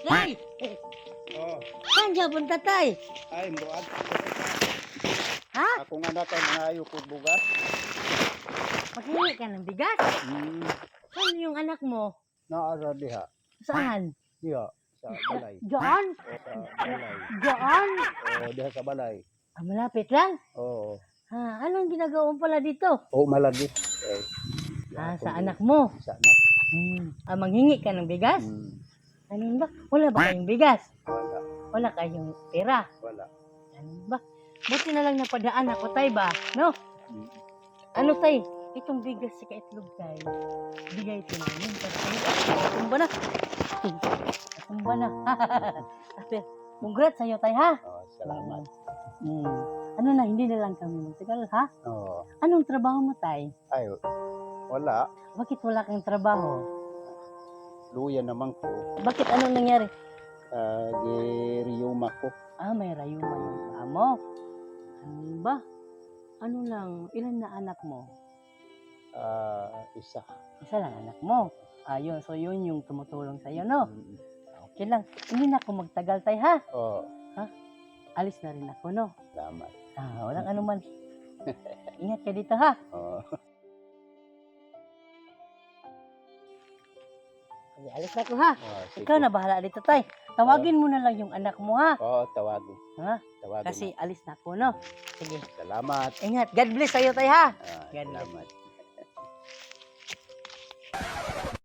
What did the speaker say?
Tay! Oh, Saan siya punta, tay? ay muad. Ha? Ako nga natay nangayo ko bugas. Maghingi ka ng bigas? Hmm, Saan yung anak mo? naara diha. Saan? Diha sa balay. Diyan? Sa balay. Diyan? O, diha sa balay. Ah, malapit lang. Oo. Ha, anong ginagawa mo pala dito? O, malagi. Eh, Ah, sa anak mo. Sa anak. Hmm. Ah, manghingi ka ng bigas? Hmm, Ano ba? Wala ba kayong bigas? wala. Wala kayong pera? Wala. Ano ba? Buti na lang napadaan ako, tay ba? No? Hmm. Ano, tay? Itong bigas sa kaitlog, tay. Bigay ito namin. Tumba na. Tumba na. Tapi, Congrats sa'yo, tay, ha? Oh, salamat. Hmm. Ano na, hindi na lang kami magtagal, ha? Oo. Anong trabaho mo, tay? Ay, wala. Bakit wala kang trabaho? Luya naman ko. Bakit anong nangyari? Uh, Geriyuma ko. Ah, may rayuma yung amo. Ano ba? Ano lang, ilan na anak mo? Ah, isa. Isa lang anak mo. Ayun, so yun yung tumutulong sa'yo, no? Okay lang. Hindi na ako magtagal tay, ha? Oh, Alis na rin ako, no? salamat. Ah, walang anuman. Ingat ka dito, ha? Oh, Okay, alis na ako, ha? oh, sige. Ikaw na bahala dito, tay. Tawagin mo na lang yung anak mo, ha? Oo, tawagin. Ha? Tawagin Kasi alis na ako, no? Sige. Salamat. Ingat. God bless sa'yo, tay, ha? Ah, Ganun. salamat.